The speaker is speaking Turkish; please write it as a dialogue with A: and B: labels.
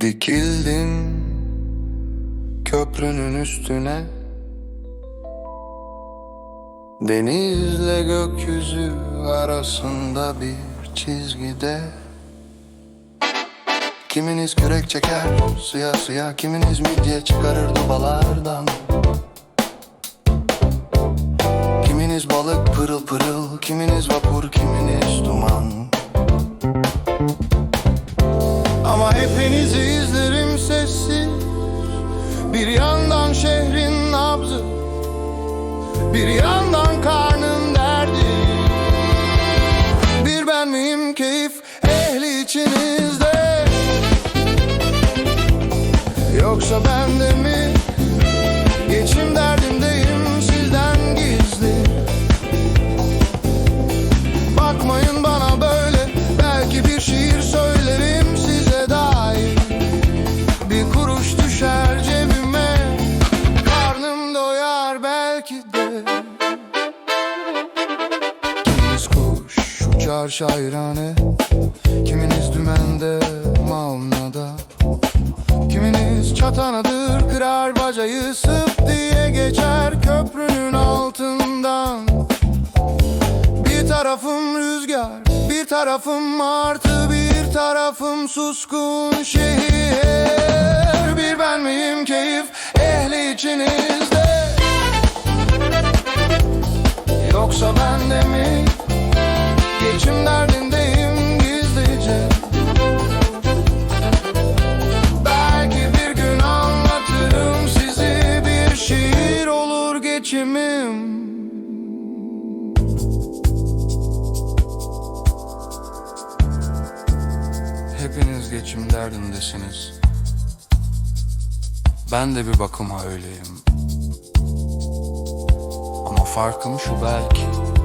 A: Dikildim köprünün üstüne. Denizle gökyüzü arasında bir çizgide. Kiminiz kürek çeker suya suya Kiminiz midye çıkarır dubalardan Bir yandan şehrin nabzı Bir yandan karnın derdi. Bir ben miyim keyif ehli içinizde? Yoksa ben de mi belki de. Kiminiz kuş uçar şairane Kiminiz dümende maunada. Kiminiz çatanadır kırar bacayı Sıp diye geçer köprünün altından. Bir tarafım rüzgar, bir tarafım martı, bir tarafım suskun şehir. Geçimim. Hepiniz geçim derdindesiniz. Ben de bir bakıma öyleyim. Ama farkım şu belki.